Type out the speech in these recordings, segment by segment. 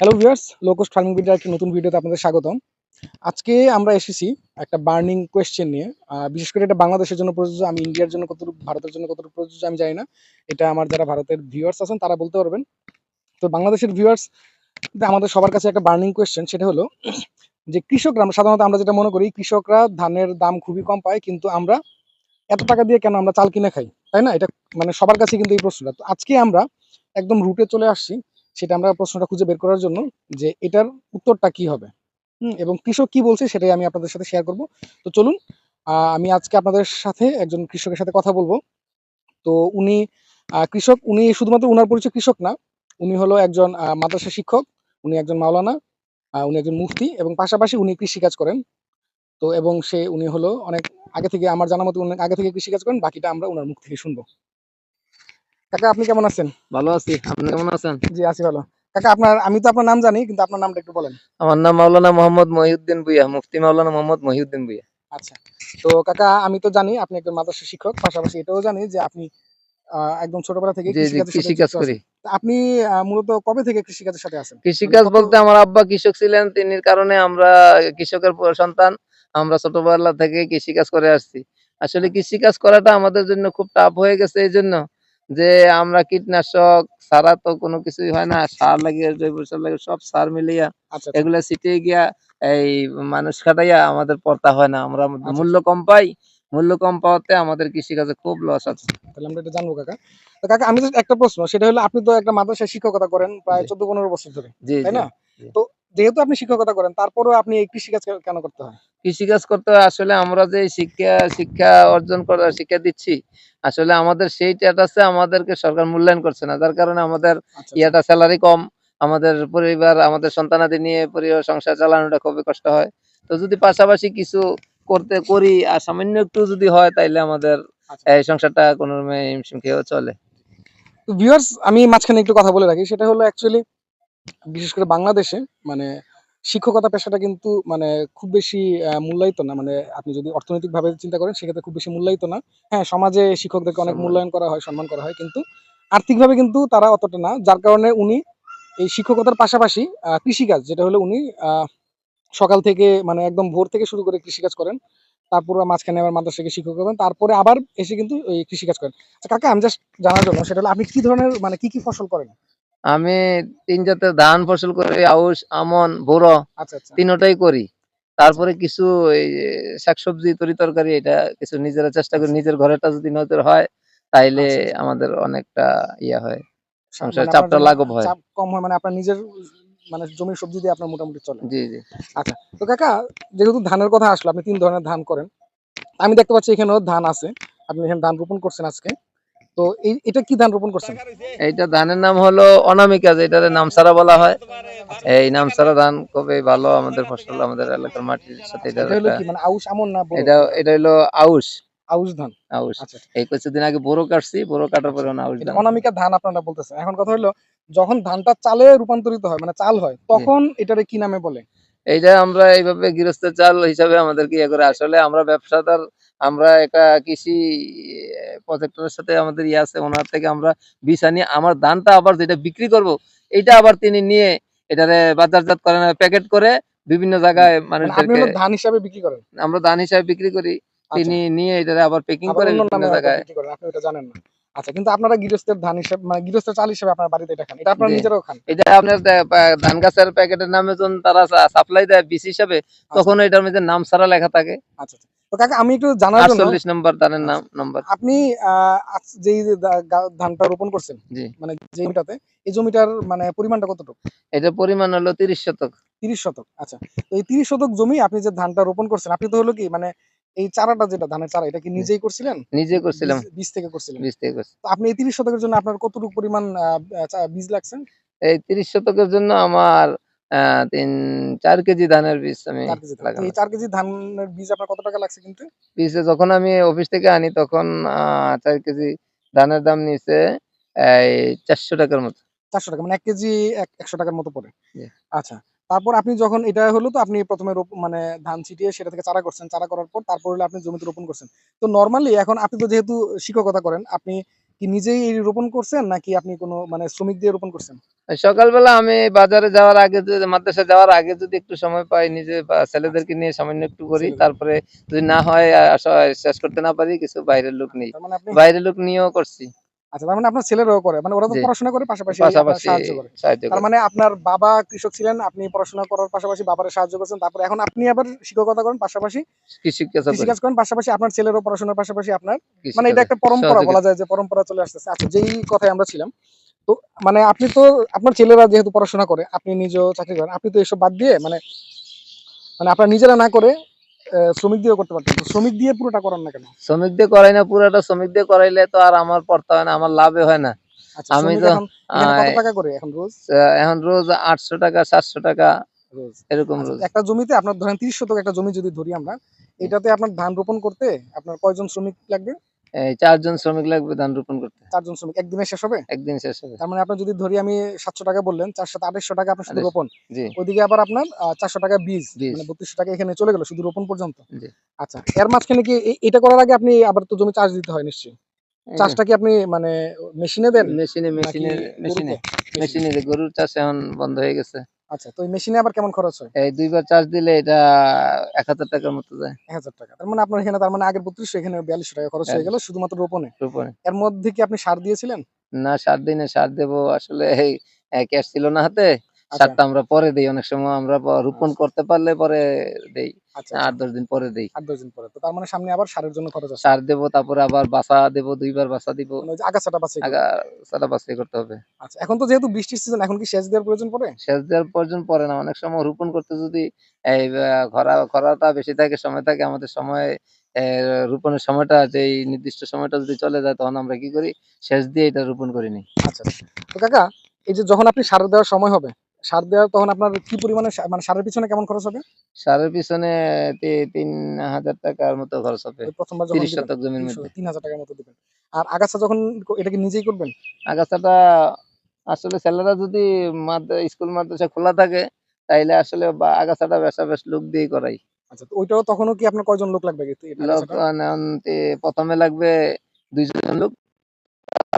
Hello viewers লোকোস্ট farming ভিডিওর একটি নতুন ভিডিওতে আপনাদের স্বাগতম। আজকে আমরা এসেছি একটা বার্নিং কোয়েশ্চেন নিয়ে। বিশেষ করে এটা বাংলাদেশের জন্য প্রযোজ্য, আমি ইন্ডিয়ার জন্য কতটুকু, ভারতের জন্য কতটুকু প্রযোজ্য আমি জানি না। এটা আমার যারা ভারতের ভিউয়ার্স আছেন, তারা বলতে পারবেন। তো বাংলাদেশের ভিউয়ার্স আমাদের সবার কাছে একটা বার্নিং কোয়েশ্চেন সেটা হলো যে কৃষকরা আমরা সাধারণত আমরা যেটা মনে করি, কৃষকরা ধানের দাম খুবই কম পায়, কিন্তু আমরা এত টাকা দিয়ে কেন আমরা চাল কিনে খাই? তাই না? এটা মানে সবার কাছে কিন্তু এই প্রশ্নটা। তো আজকে আমরা একদম রুটে চলে আসছি। সেটা আমরা প্রশ্নটা খুঁজে বের করার জন্য যে এটার উত্তরটা কি হবে? এবং কৃষক কি বলছে সেটাই আমি আপনাদের সাথে শেয়ার করব। তো চলুন আমি আজকে আপনাদের সাথে একজন কৃষকের সাথে কথা বলব। তো উনি কৃষক, উনি শুধুমাত্র উনার পরিচয় কৃষক না, উনি হলো একজন মাদ্রাসা শিক্ষক, উনি একজন মাওলানা উনি একজন মুফতি এবং পাশাপাশি উনি কৃষিকাজ করেন। তো এবং সে, উনি হলো অনেক আগে থেকে, আমার জানা মতো আগে থেকে কৃষিকাজ করেন, বাকিটা আমরা ওনার মুখ থেকে শুনব। কাকা আপনি কেমন আছেন? ভালো আছি। আপনি কেমন আছেন? জি আছি ভালো। কাকা আপনার আমি তো আপনার নাম জানি কিন্তু আপনার নামটা একটু বলেন। আমার নাম মাওলানা মোহাম্মদ মহিউদ্দিন ভুইয়া মুফতি মাওলানা মোহাম্মদ মহিউদ্দিন ভুইয়া। আচ্ছা। তো কাকা আমি তো জানি আপনি একজন মাদ্রাসা শিক্ষক পাশাপাশি এটাও জানি যে আপনি একদম ছোটবেলা থেকে কৃষি কাজ করি। আপনি মূলত কবে থেকে কৃষিকাজের সাথে আছেন? কৃষি কাজ বলতে আমার আব্বা কৃষক ছিলেন তিনির কারণে আমরা কৃষকের সন্তান আমরা ছোটবেলা থেকে কৃষি কাজ করে আসছি। আসলে কৃষি কাজ করাটা আমাদের জন্য খুব টাফ হয়ে গেছে এই জন্য যে আমরা কীটনাশক ছাড়া তো কোনো কিছুই হয় না সার লাগে জৈব সার লাগে সব সার মিলিয়া আচ্ছা আচ্ছা। এগুলা ছিটিয়ে গিয়া এই মানুষ খাটাইয়া আমাদের পড়তা হয় না আমরা আচ্ছা। মূল্য কম পাই মূল্য কম পাওয়াতে আমাদের কৃষি কাজে খুব লস আছে। তাহলে আমরা এটা জানব কাকা। তো কাকা আমি একটা প্রশ্ন সেটা হলো আপনি তো একটা মাদ্রাসায় শিক্ষকতা করেন প্রায় চোদ্দ পনেরো বছর ধরে তাই না? তো যেহেতু আপনি শিক্ষকতা করেন তারপরেও আপনি এই কৃষিকাজ কেন করতে হয়? কৃষিকাজ করতে আসলে আমরা যে শিক্ষা শিক্ষা অর্জন করার শিক্ষা দিচ্ছি আসলে আমাদের সেই স্ট্যাটাসে আমাদেরকে সরকার মূল্যায়ন করছে না। যার কারণে আমাদের আচ্ছা ইয়াটা স্যালারি কম আমাদের পরিবার আমাদের সন্তানাদি নিয়ে পরিবার সংসার চালানোটা খুবই কষ্ট হয়। তো যদি পাশাপাশি কিছু করতে করি আর সামান্য একটু যদি হয় তাইলে আমাদের আচ্ছা। এই সংসারটা কোনো হিমশিম খেয়েও চলে। তো ভিউয়ার্স আমি মাঝখানে একটু কথা বলে রাখি। সেটা হলো অ্যাকচুয়ালি বিশেষ করে বাংলাদেশে মানে শিক্ষকতা পেশাটা কিন্তু মানে খুব বেশি মূল্যায়িত না। মানে আপনি যদি অর্থনৈতিক ভাবে চিন্তা করেন সেক্ষেত্রে খুব বেশি মূল্যায়িত না। হ্যাঁ সমাজে শিক্ষকদেরকে অনেক মূল্যায়ন করা হয় সম্মান করা হয় কিন্তু আর্থিকভাবে কিন্তু তারা অতটা না। যার কারণে উনি এই শিক্ষকতার পাশাপাশি কৃষিকাজ যেটা হলো উনি আহ, সকাল থেকে মানে একদম ভোর থেকে শুরু করে কৃষিকাজ করেন। তারপর মাঝখানে আবার মাদ্রাসাকে শিক্ষক করেন তারপরে আবার এসে কিন্তু এই কৃষিকাজ করেন। আচ্ছা, কাকা আমি জাস্ট জানার জন্য সেটা হলো আপনি কি ধরনের মানে কি কি ফসল করেন? আমি তিন জাতের ধান ফসল করি আউশ আমন বোরো আচ্ছা আচ্ছা। তিনোটাই করি। তারপরে কিছু এই শাকসবজি তরি তরকারি এটা কিছু নিজেরা চেষ্টা করি নিজের ঘরেটা যদি নজর হয় তাইলে আচ্ছা, আচ্ছা। আমাদের অনেকটা ইয়া হয় সংসারে মানে চাপটা আপনার লাঘব হয়। চাপ কম হয় মানে আপনার নিজের মানে জমির সবজি দিয়ে আপনার মোটামুটি চলে। জি জি। তো কাকা যেহেতু ধানের কথা আসলো আপনি তিন ধরনের ধান করেন। আমি দেখতে পাচ্ছি এখানেও ধান আছে আপনি এখানে ধান রোপণ করছেন আজকে। তো এটা কি ধান রোপণ করছেন? এইটা ধানের নাম হলো অনামিকা যেটারে নামসারা বলা হয়। এই নামসারা ধান খুবই ভালো আমাদের ফসল আমাদের এলাকার মাটির সাথে এটা হলো কি মানে আউশ আমন না এটা এটা হলো আউশ। আউশ ধান। আউশ। আচ্ছা। এই কিছুদিন আগে বোরো কাটছি বোরো কাটার পরে আউশ ধান। অনামিকা ধান আপনারা বলতেছেন। এখন কথা হলো যখন ধানটা চালে রূপান্তরিত হয় মানে চাল হয় তখন এটারে কি নামে বলে? এইটা আমরা এইভাবে গৃহস্থের চাল হিসাবে আমাদেরকে ইয়ে করে আসলে আমরা ব্যবসাদার আমরা একটা কৃষি প্রজেক্টরের সাথে আমাদের ইয়ে আছে ওনার থেকে আমরা বীজ আনি আমার ধানটা আবার যেটা বিক্রি করব এটা আবার তিনি নিয়ে এটারে বাজারজাত করেন প্যাকেট করে বিভিন্ন জায়গায় মানে মানুষদেরকে ধান হিসাবে বিক্রি করেন আমরা ধান হিসাবে বিক্রি করি আচ্ছা। তিনি নিয়ে এটারে আবার প্যাকিং করে বিভিন্ন জায়গায় আপনি ওটা জানেন না আচ্ছা কিন্তু আপনারা গৃহস্থের ধান হিসাবে মানে গৃহস্থের চাল হিসাবে আপনার বাড়িতে এটা খান এটা আপনারা। নিজেরাও খান এটা আপনার ধান গাছের প্যাকেটের নামে যখন তারা সাপ্লাই দেয় বীজ হিসাবে তখন এটার মধ্যে নাম সারা লেখা থাকে আচ্ছা আচ্ছা। কাকা আমি একটু জানার জন্য আটচল্লিশ নম্বর ধানের নাম নম্বর। আপনি যে ধানটা রোপণ করছেন মানে যে জমিটাতে এই জমিটার মানে পরিমাণটা কতটুকু? এটার পরিমাণ হলো তিরিশ শতক। তিরিশ শতক আচ্ছা। তো এই তিরিশ শতক জমি আপনি যে ধানটা রোপণ করছেন আপনি তো হলো কি মানে এই চারাটা যেটা ধানের চারা এটা কি নিজেই করছিলেন? নিজে করছিলাম। বীজ- থেকে করছিলেন? বীজ থেকে। আপনি এই তিরিশ শতকের জন্য আপনার কতটুকু পরিমাণ বীজ লাগছে এই তিরিশ শতকের জন্য আমার তিন চার কেজি ধানের বীজ আমি চার কেজি ধানের বীজ আপনার কত টাকা লাগছে কিন্তু? বীজে যখন আমি অফিস থেকে আনি তখন চার কেজি ধানের দাম নিচে এই চারশো টাকার মতো। চারশো টাকা মানে এক কেজি এক- একশো টাকার মতো পড়ে। আচ্ছা তারপর আপনি যখন এটা হলো তো আপনি প্রথমে মানে ধান ছিটিয়ে সেটা থেকে চারা করছেন। চারা করার পর তারপর হলো আপনি জমিতে রোপণ করছেন। তো নর্মালি এখন আপনি তো যেহেতু শিক্ষকতা করেন আপনি কি নিজেই রোপণ করছেন নাকি আপনি কোনো মানে শ্রমিক দিয়ে রোপণ করছেন? সকালবেলা আমি বাজারে যাওয়ার আগে যদি মাদ্রাসা যাওয়ার আগে যদি একটু সময় পাই নিজে ছেলেদেরকে নিয়ে সামান্য একটু করি তারপরে যদি না হয় শেষ করতে না পারি কিছু বাইরের লোক নেই। মানে বাইরের লোক নিয়েও করছি। আচ্ছা তার মানে আপনার ছেলেরাও করে। মানে ওরা তো পড়াশোনা করে পাশাপাশি সাহায্য করে। তার মানে আপনার বাবা কৃষক ছিলেন আপনি পড়াশোনা করার পাশাপাশি বাবার সাহায্য করছেন তারপর এখন আপনি আবার শিক্ষকতা করেন পাশাপাশি কৃষি কাজ করি, কৃষিকাজ করেন পাশাপাশি আপনার ছেলেরও পড়াশোনার পাশাপাশি আপনার মানে এটা একটা পরম্পরা বলা যায় যে পরম্পরা চলে আসতেছে আচ্ছা যেই কথায় আমরা ছিলাম তো মানে আপনি তো আপনার ছেলেরা যেহেতু পড়াশোনা করে আপনি নিজেও চাকরি করেন আপনি তো এসব বাদ দিয়ে মানে মানে আপনার নিজেরা না করে শ্রমিক দিয়ে করতে পারতেন। শ্রমিক দিয়ে পুরোটা করান না কেন? শ্রমিক দিয়ে করাই না পুরোটা শ্রমিক দিয়ে করাইলে তো আর আমার পড়তে হয় না আমার লাভে হয় না। আচ্ছা আমি তো, এখন রোজ? এখন রোজ আটশো টাকা সাতশো টাকা রোজ। এরকম আচ্ছা, রোজ। একটা জমিতে আপনার ধরেন তিরিশ শতক একটা জমি যদি ধরি আমরা এটাতে আপনার ধান রোপণ করতে আপনার কয়জন শ্রমিক লাগবে? চারজন শ্রমিক লাগবে ধান রোপণ করতে। চারজন শ্রমিক একদিনে শেষ হবে? একদিন শেষ হবে। তার মানে আপনার যদি ধরি আমি সাতশো টাকা বললেন চার সাথে আঠাশশো টাকা আপনার শুধু রোপণ। ওইদিকে আবার আপনার চারশো টাকা বীজ। মানে বত্রিশশো টাকা এখানে চলে গেল শুধু রোপণ পর্যন্ত? আচ্ছা এর মাঝখানে কি এটা করার আগে আপনি আবার তো জমি চাষ দিতে হয় নিশ্চয়ই। চাষটা কি আপনি মানে মেশিনে দেন? মেশিনে মেশিনে মেশিনে? মেশিনে। গরুর চাষ এখন বন্ধ হয়ে গেছে। আচ্ছা তো ওই মেশিনে আবার কেমন খরচ হয়? এই দুইবার চার্জ দিলে এটা এক হাজার টাকার মতো যায়। এক হাজার টাকা। তার মানে আপনার এখানে তার মানে আগের বত্রিশশো এখানে বিয়াল্লিশশো টাকা খরচ হয়ে গেল শুধুমাত্র রোপণে। রোপণে। এর মধ্যে কি আপনি সার দিয়েছিলেন? না সার দিনে সার দেবো। আসলে এই ক্যাশ ছিল না হাতে। সারটা আমরা পরে দেই অনেক সময় আমরা রোপণ করতে পারলে পরে দেই। আচ্ছা আট দশ দিন পরে দেই। আট দশ দিন পরে। তো তার মানে সামনে আবার সারের জন্য খরচ আছে? সার দেবো তারপরে আবার বাসা দেবো দুইবার বাসা দিব। মানে আগাছাটা বাঁচিয়ে আগা সারা বাছাই করতে হবে। আচ্ছা এখন তো যেহেতু বৃষ্টির সিজন এখন কি সেচ দেওয়ার প্রয়োজন পড়ে? সেচ দেওয়ার প্রয়োজন পড়ে না। অনেক সময় রোপণ করতে যদি এই খরা খরাটা বেশি থাকে সময় থাকে আমাদের সময় রোপণের সময়টা যেই নির্দিষ্ট সময়টা যদি চলে যায় তখন আমরা কি করি? সেচ দিয়ে এটা রোপণ করে নিই আচ্ছা। তো কাকা এই যে যখন আপনি সার দেওয়ার সময় হবে সার দেওয়া তখন আপনার কি পরিমাণে মানে সারের পিছনে কেমন খরচ হবে? সারের পিছনে তিন হাজার টাকার মতো খরচ হবে। প্রথমবার তিরিশ শতক জমির মধ্যে। তিন হাজার টাকার মতো দিবেন। আর আগাছা যখন এটা কি নিজেই করবেন? আগাছাটা আসলে ছেলেরা যদি স্কুল মাদ্রাসা খোলা থাকে তাইলে আসলে আগাছাটা বেসা বেশ লোক দিয়ে করাই। আচ্ছা ওইটাও তখনও কি আপনার কয়জন লোক লাগবে লোক তে- প্রথমে লাগবে দুইজন লোক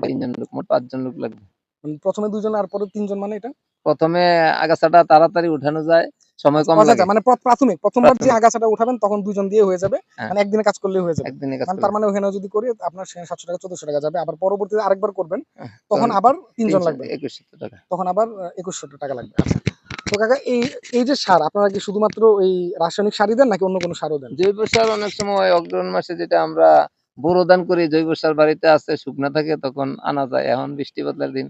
তিনজন লোক মোট পাঁচজন লোক লাগবে। মানে প্রথমে দুজন আর পরে তিনজন মানে এটা? প্রথমে আগাছাটা তাড়াতাড়ি উঠানো যায় সময় কম আচ্ছা, লাগে। আচ্ছা, মানে প্রাথমিক প্রথমবার যে আগাছাটা উঠাবেন তখন দুজন দিয়ে হয়ে যাবে। হ্যাঁ। মানে একদিনে কাজ করলে হয়ে যাবে। একদিনে কাজ মানে তার মানে ওখানে যদি করি আপনার সাতশো টাকা চোদ্দশো টাকা যাবে। আবার পরবর্তীতে আরেকবার করবেন হ্যাঁ, তখন আবার তিনজন লাগবে। একুশশো টাকা। তখন আবার একুশশো টাকা লাগবে। আচ্ছা। তো কাকা এই এই যে সার আপনারা কি শুধুমাত্র এই রাসায়নিক সারই দেন নাকি অন্য কোনো সারও দেন? জৈব সার অনেক সময় অগ্রহণ মাসে যেটা আমরা বোরো দান করি জৈব সার বাড়িতে আছে শুকনা থাকে তখন আনা যায়। এখন বৃষ্টি বাদলার দিন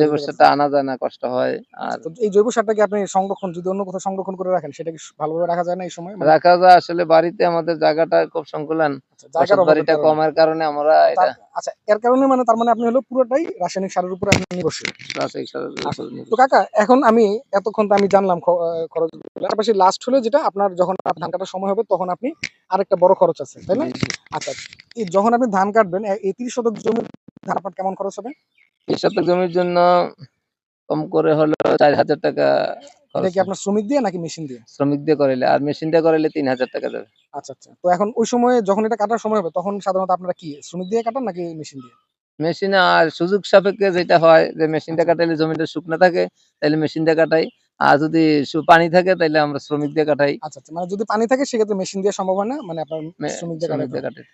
জৈব সারটা আনা যায় না কষ্ট হয়। আর এই জৈব সারটা কি আপনি সংরক্ষণ যদি অন্য কোথাও সংরক্ষণ করে রাখেন সেটা কি ভালোভাবে রাখা যায় না এই সময়? মানে রাখা যায়। আসলে বাড়িতে আমাদের জায়গাটা খুব সংকুলান। আচ্ছা, বাড়িটা। কমের কারণে আমরা এটা আচ্ছা এর কারণে মানে তার মানে আপনি হলো পুরোটাই রাসায়নিক সারের উপরে আপনি নির্ভরশীল রাসায়নিক সারের উপর আচ্ছা। তো কাকা এখন আমি এতক্ষণ তো আমি জানলাম খরচ পাশাপাশি লাস্ট হলো যেটা আপনার যখন ধান কাটার সময় হবে তখন আপনি আরেকটা বড় খরচ আছে তাই না। আচ্ছা যখন আপনি ধান কাটবেন এই তিরিশ শতক জমি ধান আপনার কেমন খরচ হবে বিশ শতক জমির জন্য কম করে হলো চার হাজার টাকা এটা কি আপনার শ্রমিক দিয়ে নাকি মেশিন দিয়ে? শ্রমিক দিয়ে করাইলে আর মেশিন দিয়ে করাইলে তিন হাজার টাকা যাবে। আচ্ছা আচ্ছা। তো এখন ওই সময় যখন এটা কাটার সময় হবে তখন সাধারণত আপনারা কি শ্রমিক দিয়ে কাটান নাকি মেশিন দিয়ে? মেশিনে আর সুযোগ সাপেক্ষে যেটা হয় যে মেশিনটা কাটাইলে জমিটা শুকনো থাকে তাহলে মেশিন দিয়ে কাটাই। আর যদি পানি থাকে তাহলে আমরা শ্রমিক দিয়ে কাটাই। আচ্ছা আচ্ছা। মানে যদি পানি থাকে সেক্ষেত্রে মেশিন দিয়ে সম্ভব হয় না? মানে আপনার শ্রমিক দিয়ে। কাটাই।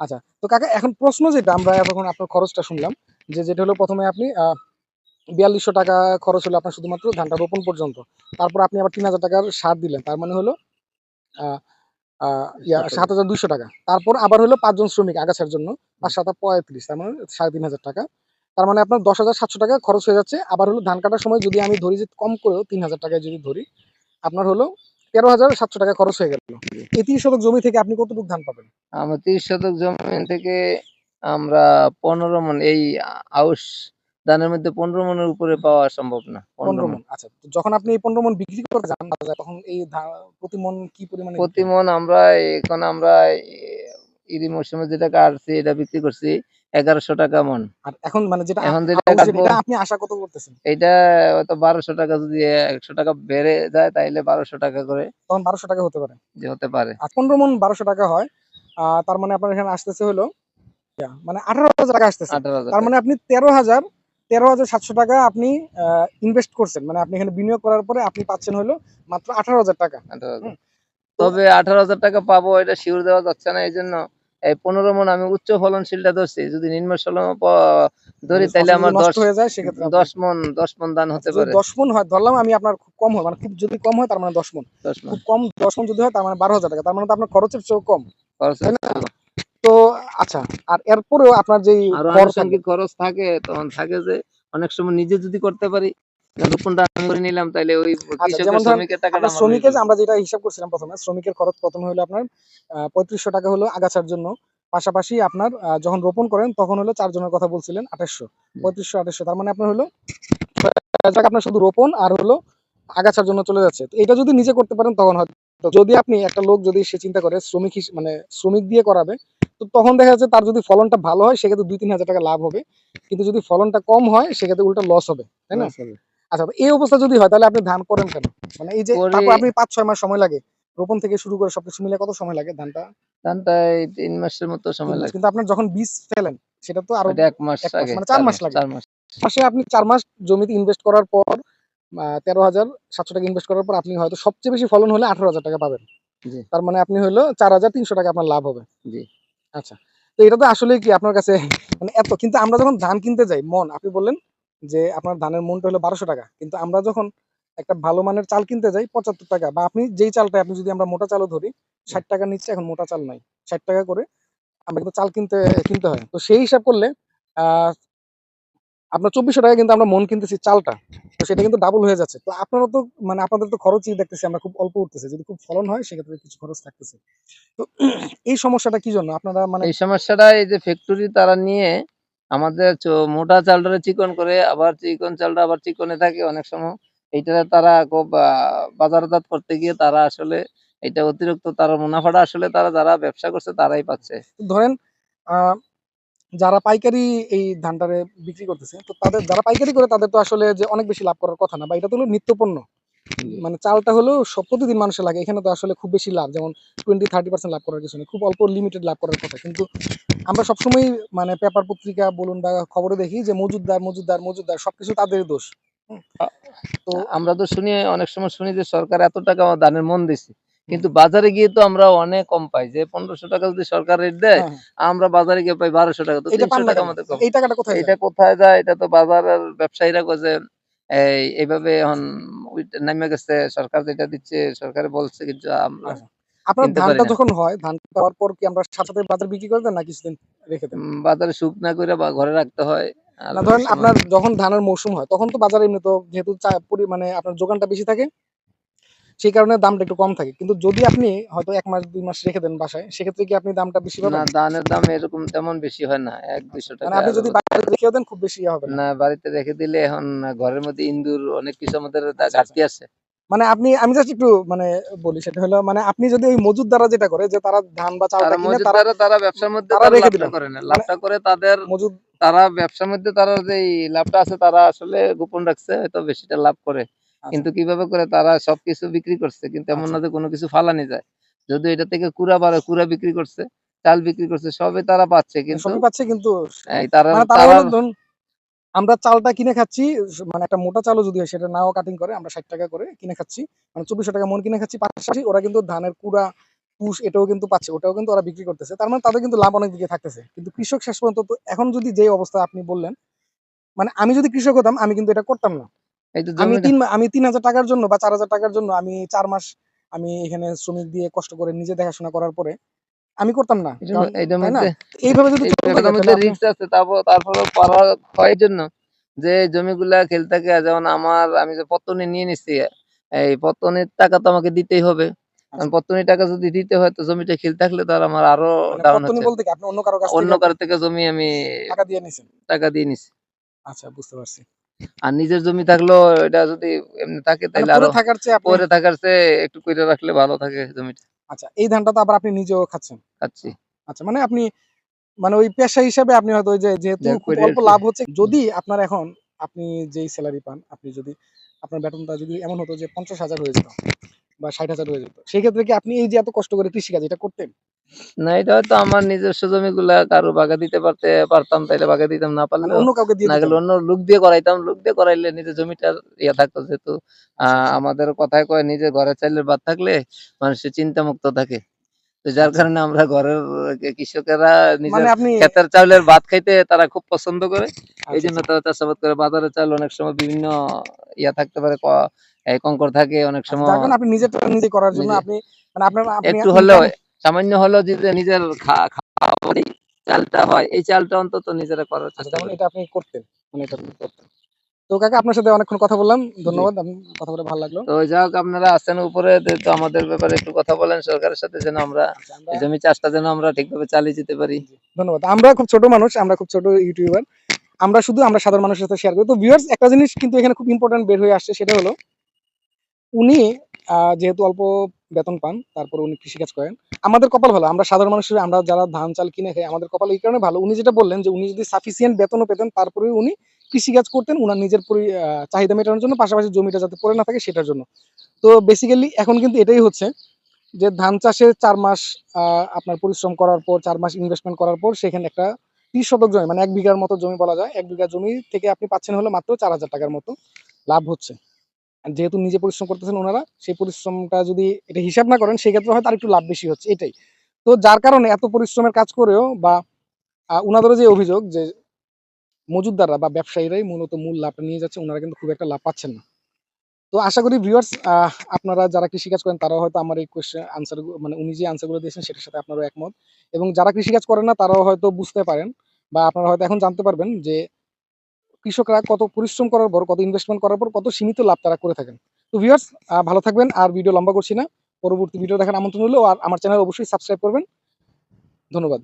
আচ্ছা। তো কাকা এখন প্রশ্ন যেটা আমরা এতক্ষণ আপনার খরচটা শুনলাম যে যেটা হলো প্রথমে আপনি বিয়াল্লিশশো টাকা খরচ হলো আপনার শুধুমাত্র ধানটা রোপণ পর্যন্ত। তারপর আপনি আবার তিন হাজার টাকার সার দিলেন তার মানে হলো ইয়া, সাত হাজার। দুইশো টাকা। তারপর আবার হলো পাঁচজন শ্রমিক আগাছার জন্য পাঁচ সাত পঁয়ত্রিশ তার মানে সাড়ে তিন হাজার টাকা। তার মানে আপনার দশ হাজার সাতশো টাকা খরচ হয়ে যাচ্ছে। আবার হলো ধান কাটার সময় যদি আমি ধরি যে কম করেও তিন হাজার টাকায় যদি ধরি আপনার হলো তেরো হাজার সাতশো টাকা খরচ হয়ে গেল। এই তিরিশ শতক জমি থেকে আপনি কতটুকু ধান পাবেন? আমরা তিরিশ শতক জমি থেকে আমরা পনেরো মন এই আউশ ধানের মধ্যে পনেরো মনের উপরে পাওয়া সম্ভব না পনেরো মন। আচ্ছা যখন আপনি এই পনেরো মন বিক্রি করতে যান তখন এই প্রতি মন কি পরিমাণে প্রতি মন আমরা এখন আমরা ইরি মৌসুমে যেটা কাটছি এটা বিক্রি করছি এগারোশো টাকা মন। আর এখন মানে যেটা এখন যেটা আপনি আশা কত করতেছেন? এটা হয়তো বারোশো টাকা যদি একশো টাকা বেড়ে যায় তাইলে বারোশো টাকা করে তখন বারোশো টাকা হতে পারে। যে হতে পারে। পনেরো মন বারোশো টাকা হয় তার মানে আপনার এখানে আসতেছে হলো মানে আঠারো হাজার টাকা আসতেছে। আঠারো হাজার তার মানে আপনি তেরো হাজার তেরো হাজার সাতশো টাকা আপনি ইনভেস্ট করছেন। মানে আপনি এখানে বিনিয়োগ করার পরে আপনি পাচ্ছেন হলো মাত্র আঠারো হাজার টাকা। তবে আঠারো হাজার টাকা পাবো এটা শিওর দেওয়া যাচ্ছে না এই জন্য এই পনেরো মন আমি উচ্চ ফলনশীলটা ধরছি। যদি নিম্ন ফলন ধরি তাহলে আমার দশ হয়ে যায় সেক্ষেত্রে দশ মন দশ মন দান হতে পারে। দশ মন হয় ধরলাম আমি আপনার খুব কম হয় মানে খুব যদি কম হয় তার মানে দশ মন। দশ খুব কম দশ মন যদি হয় তার মানে বারো হাজার টাকা তার মানে তো আপনার খরচের চেয়েও কম। খরচ আচ্ছা আর এরপরেও আপনার যে খরচ থাকে তখন থাকে যে অনেক সময় নিজে যদি করতে পারি রোপণটা আমি করে নিলাম তাহলে ওই কৃষকের আচ্ছা, যেমন ধরেন শ্রমিকের টাকাটা আপনার শ্রমিকের যে যাবে। আমরা যেটা হিসাব করছিলাম প্রথমে শ্রমিকের খরচ প্রথমে হলো আপনার পঁয়ত্রিশশো টাকা হলো আগাছার জন্য। পাশাপাশি আপনার যখন রোপণ করেন তখন হলো চারজনের কথা বলছিলেন আঠাশশো। পঁয়ত্রিশশো আঠাশশো তার মানে আপনার হলো আপনার শুধু রোপণ আর হলো আগাছার জন্য চলে যাচ্ছে। তো এটা যদি নিজে করতে পারেন তখন হয়তো যদি আপনি একটা লোক যদি সে চিন্তা করে শ্রমিক মানে শ্রমিক দিয়ে করাবে তো তখন দেখা যাচ্ছে তার যদি ফলনটা ভালো হয় সেক্ষেত্রে দুই তিন হাজার টাকা লাভ হবে। কিন্তু যদি ফলনটা কম হয় সেক্ষেত্রে উল্টা লস হবে তাই না? আচ্ছা এই অবস্থা যদি হয় তাহলে আপনি ধান করেন কেন? মানে এই যে তারপর আপনি পাঁচ ছয় মাস সময় লাগে। রোপণ থেকে শুরু করে সবকিছু মিলে কত সময় লাগে ধানটা? ধানটা এই তিন মাসের মতো সময় লাগে। কিন্তু আপনার যখন বীজ ফেলেন সেটা তো আরও এক মাস মানে চার মাস লাগে। চার মাস। মাসে আপনি চার মাস জমিতে ইনভেস্ট করার পর তেরো হাজার সাতশো টাকা ইনভেস্ট করার পর আপনি হয়তো সবচেয়ে বেশি ফলন হলে আঠারো হাজার টাকা পাবেন। তার মানে আপনি হলো চার হাজার তিনশো টাকা আপনার লাভ হবে। জি। আচ্ছা তো এটা তো আসলে কি আপনার কাছে মানে এত কিন্তু আমরা যখন ধান কিনতে যাই মন আপনি বললেন যে আপনার ধানের মনটা হলো বারোশো টাকা কিন্তু আমরা যখন একটা ভালো মানের চাল কিনতে যাই পঁচাত্তর টাকা বা আপনি যেই চালটা আপনি যদি আমরা মোটা চালও ধরি ষাট টাকা নিচ্ছে এখন মোটা চাল নাই ষাট টাকা করে আমরা কিন্তু চাল কিনতে কিনতে হয়। তো সেই হিসাব করলে আহ আপনার চব্বিশশো টাকা কিন্তু আমরা মন কিনতেছি চালটা। তো সেটা কিন্তু ডাবল হয়ে যাচ্ছে। তো আপনারা তো মানে আপনাদের তো খরচই দেখতেছি আমরা খুব অল্প উঠতেছে। যদি খুব ফলন হয় সেক্ষেত্রে কিছু খরচ থাকতেছে। তো এই সমস্যাটা কি জন্য? আপনারা মানে এই সমস্যাটা এই যে ফ্যাক্টরি তারা নিয়ে আমাদের মোটা চালটা চিকন করে আবার চিকন চালটা আবার চিকনে থাকে অনেক সময়। এইটা তারা খুব বাজারজাত করতে গিয়ে তারা আসলে এটা অতিরিক্ত তারা মুনাফাটা আসলে তারা যারা ব্যবসা করছে তারাই পাচ্ছে। ধরেন আহ, যারা পাইকারি এই ধানটারে বিক্রি করতেছে তো তাদের যারা পাইকারি করে তাদের তো আসলে যে অনেক বেশি লাভ করার কথা না বা এটা তো হলো নিত্যপণ্য। মানে চালটা হলো সব প্রতিদিন মানুষের লাগে এখানে তো আসলে খুব বেশি লাভ যেমন টোয়েন্টি থার্টি পার্সেন্ট লাভ করার কিছু নেই খুব অল্প লিমিটেড লাভ করার কথা। কিন্তু আমরা সবসময় মানে পেপার পত্রিকা বলুন বা খবরে দেখি যে মজুদদার মজুদদার মজুদদার সবকিছু তাদের দোষ। তো আমরা তো শুনি অনেক সময় শুনি যে সরকার এত টাকা ধানের মন দিচ্ছে কিন্তু বাজারে গিয়ে তো আমরা অনেক কম পাই। যে পনেরোশো টাকা যদি সরকার রেট দেয় হ্যাঁ, হ্যাঁ, আমরা বাজারে গিয়ে পাই বারোশো টাকা। তো তিনশো টাকা আমাদের কম। এটা কোথায় যায়? এটা তো বাজারের ব্যবসায়ীরা কছে এই এইভাবে এখন নেমে গেছে সরকার যেটা দিচ্ছে সরকারে বলছে কিন্তু আমরা আচ্ছা। আপনার ধানটা যখন হয় ধান পাওয়ার পর কি আমরা সাথে সাথে বাজার বিক্রি করে দেন না কিছুদিন রেখে দেন? বাজারে শুকনা করে বা ঘরে রাখতে হয়। না ধরেন আপনার যখন ধানের মৌসুম হয় তখন তো বাজারে এমনি তো যেহেতু মানে আপনার যোগানটা বেশি থাকে সেই কারণে দামটা একটু কম থাকে। কিন্তু যদি আপনি হয়তো এক মাস দুই মাস রেখে দেন বাসায় সেক্ষেত্রে কি আপনি দামটা বেশি পাবেন? না ধানের দাম এরকম তেমন বেশি হয় না এক দুইশো টাকা মানে আপনি যদি বাড়িতে রেখেও দেন খুব বেশি হবে না। না বাড়িতে রেখে দিলে এখন ঘরের মধ্যে ইন্দুর অনেক কিছু আমাদের আচ্ছা। ঘাটতি আছে। মানে আপনি আমি জাস্ট একটু মানে বলি সেটা হলো মানে আপনি যদি ওই মজুদ দ্বারা যেটা করে যে তারা ধান বা চালটা তারা কিনে তারা তারা ব্যবসার মধ্যে তারা রেখে দিলেন। করে না। লাভটা করে তাদের মজুদ তারা ব্যবসার মধ্যে তারা যে লাভটা আছে তারা আসলে গোপন রাখছে হয়তো বেশিটা লাভ করে। কিন্তু কীভাবে করে তারা সবকিছু বিক্রি করছে কিন্তু এমন আচ্ছা। না যে কোনো কিছু ফালানি যায়। যদি এটা থেকে কুড়া বাড়ে কুড়া বিক্রি করছে চাল বিক্রি করছে সবই তারা পাচ্ছে কিন্তু সবই পাচ্ছে কিন্তু এই তারা মানে তারা তারা আমরা চালটা কিনে খাচ্ছি মানে একটা মোটা চালও যদি হয় সেটা নাও কাটিং করে আমরা ষাট টাকা করে কিনে খাচ্ছি মানে চব্বিশশো টাকা মন কিনে খাচ্ছি পাশাপাশি ওরা কিন্তু ধানের কুড়া পুষ এটাও কিন্তু পাচ্ছে ওটাও কিন্তু ওরা বিক্রি করতেছে। তার মানে তাদের কিন্তু লাভ অনেক দিকে থাকতেছে। কিন্তু কৃষক শেষ পর্যন্ত এখন যদি যে অবস্থা আপনি বললেন মানে আমি যদি কৃষক হতাম আমি কিন্তু এটা করতাম না। আমি তিন আমি তিন হাজার টাকার জন্য বা চার হাজার টাকার জন্য আমি চার মাস আমি এখানে শ্রমিক দিয়ে কষ্ট করে নিজে দেখাশোনা করার পরে আমি করতাম না। এইভাবে যদি রিস্ক আছে তারপর তারপরে করা হয় জন্য যে জমিগুলা খেলতে থাকে যেমন আমার আমি যে পত্তনি নিয়ে নিচ্ছি এই পত্তনির টাকা তো আমাকে দিতেই হবে। কারণ পত্তনির টাকা যদি দিতে হয় তো জমিটা খেলতে থাকলে তো আর আমার আরও মানে ডাউন হচ্ছে। বলতে আপনি অন্য কারও কাছ অন্য কারও থেকে জমি আমি টাকা দিয়ে নিছেন? টাকা দিয়ে নিছি। আচ্ছা বুঝতে পারছি। আর নিজের জমি থাকল এটা যদি এমনি থাকে মানে তাহলে আরও থাকার চেয়ে পরে থাকার চেয়ে একটু কইরা রাখলে ভালো থাকে জমিটা। আচ্ছা এই ধানটা তো আবার আপনি নিজেও খাচ্ছেন? খাচ্ছি। আচ্ছা মানে আপনি মানে ওই পেশা হিসেবে আপনি হয়তো ওই যে যেহেতু যা অল্প লাভ হচ্ছে যদি আপনার এখন আপনি যেই স্যালারি পান আপনি যদি আপনার বেতনটা যদি এমন হতো যে পঞ্চাশ হাজার হয়ে যেত বা ষাট হাজার হয়ে যেত। সেই ক্ষেত্রে কি আপনি এই যে এত কষ্ট করে কৃষিকাজ এটা করতেন? না এটা হয়তো আমার নিজস্ব জমিগুলা কারও বাগা দিতে পারতে পারতাম তাইলে বাগা দিতাম না মানে পারলে অন্য কাউকে দিয়ে না গেলে অন্য লোক দিয়ে করাইতাম। লোক দিয়ে করাইলে নিজের জমিটার ইয়ে থাকতো যেহেতু আমাদের কথায় কয় নিজে ঘরে চাইলে ভাত থাকলে মানুষের চিন্তা মুক্ত থাকে। তো যার কারণে আমরা ঘরের কৃষকেরা নিজের মানে ক্ষেতের চাউলের ভাত খাইতে তারা খুব পছন্দ করে। এই আচ্ছা, জন্য তারা চাষাবাদ করে। বাজারে চাল অনেক সময় বিভিন্ন ইয়া থাকতে পারে এই কঙ্কর থাকে অনেক আচ্ছা, সময় আপনি নিজের নিজে করার জন্য আপনি মানে আপনার একটু হলেও সামান্য হলেও যে নিজের খাওয়া চালটা হয় এই চালটা অন্তত নিজেরা করার আচ্ছা, চেষ্টা যেমন এটা আপনি করতেন মানে এটা আপনি করতেন। তো কাকা আপনার সাথে অনেকক্ষণ কথা বললাম ধন্যবাদ আমি কথা বলে ভালো লাগল। তো যাই হোক আপনারা আছেন উপরে তো আমাদের ব্যাপারে একটু কথা বলেন সরকারের সাথে যেন আমরা আচ্ছা, জমি চাষটা যেন আমরা ঠিকভাবে চালিয়ে যেতে পারি। ধন্যবাদ। আমরা খুব ছোট মানুষ আমরা খুব ছোট ইউটিউবার। আমরা শুধু আমরা সাধারণ মানুষের সাথে শেয়ার করি। তো ভিউয়ার্স একটা জিনিস কিন্তু এখানে খুব ইম্পর্টেন্ট বের হয়ে আসছে সেটা হলো উনি যেহেতু অল্প বেতন পান, তারপর উনি কৃষিকাজ করেন। আমাদের কপাল ভালো, আমরা সাধারণ মানুষের, আমরা যারা ধান, চাল কিনে খাই, আমাদের কপাল এই কারণে ভালো। উনি যেটা বললেন যে, উনি যদি সাফিসিয়েন্ট বেতনও পেতেন, তারপরে উনি কৃষিকাজ করতেন, উনার নিজের পরি- চাহিদা মেটানোর জন্য, পাশাপাশি জমিটা যাতে পড়ে না থাকে সেটার জন্য। তো বেসিক্যালি এখন কিন্তু এটাই হচ্ছে যে, ধান চাষে চার মাস আপনার পরিশ্রম করার পর, চার মাস ইনভেস্টমেন্ট করার পর, সেখানে একটা ত্রিশ শতক জমি মানে এক বিঘার মতো জমি বলা যায়, এক বিঘা জমি থেকে আপনি পাচ্ছেন হলো মাত্র চার হাজার টাকার মতো লাভ হচ্ছে। যেহেতু নিজে পরিশ্রম করতেছেন ওনারা, সেই পরিশ্রমটা যদি এটা হিসাব না করেন, সেক্ষেত্রে হয়তো আর একটু লাভ বেশি হচ্ছে, এটাই। তো যার কারণে এত পরিশ্রমের কাজ করেও বা ওনাদেরও যে অভিযোগ যে মজুদদাররা বা ব্যবসায়ীরাই মূলত মূল লাভটা নিয়ে যাচ্ছে, ওনারা কিন্তু খুব একটা লাভ পাচ্ছেন না। তো আশা করি ভিউয়ার্স আপনারা যারা কৃষিকাজ করেন, তারাও হয়তো আমার এই কোয়েশ্চেন আনসার মানে উনি যে আনসারগুলো দিয়েছেন, সেটার সাথে আপনারাও একমত। এবং যারা কৃষিকাজ করেন না, তারাও হয়তো বুঝতে পারেন বা আপনারা হয়তো এখন জানতে পারবেন যে কৃষকরা কত পরিশ্রম করার পর, কত ইনভেস্টমেন্ট করার পর, কত সীমিত লাভ তারা করে থাকেন। তো ভিউয়ার্স ভালো থাকবেন আর ভিডিও লম্বা করছি না। পরবর্তী ভিডিও দেখার আমন্ত্রণ হলো, আর আমার চ্যানেল অবশ্যই সাবস্ক্রাইব করবেন। ধন্যবাদ।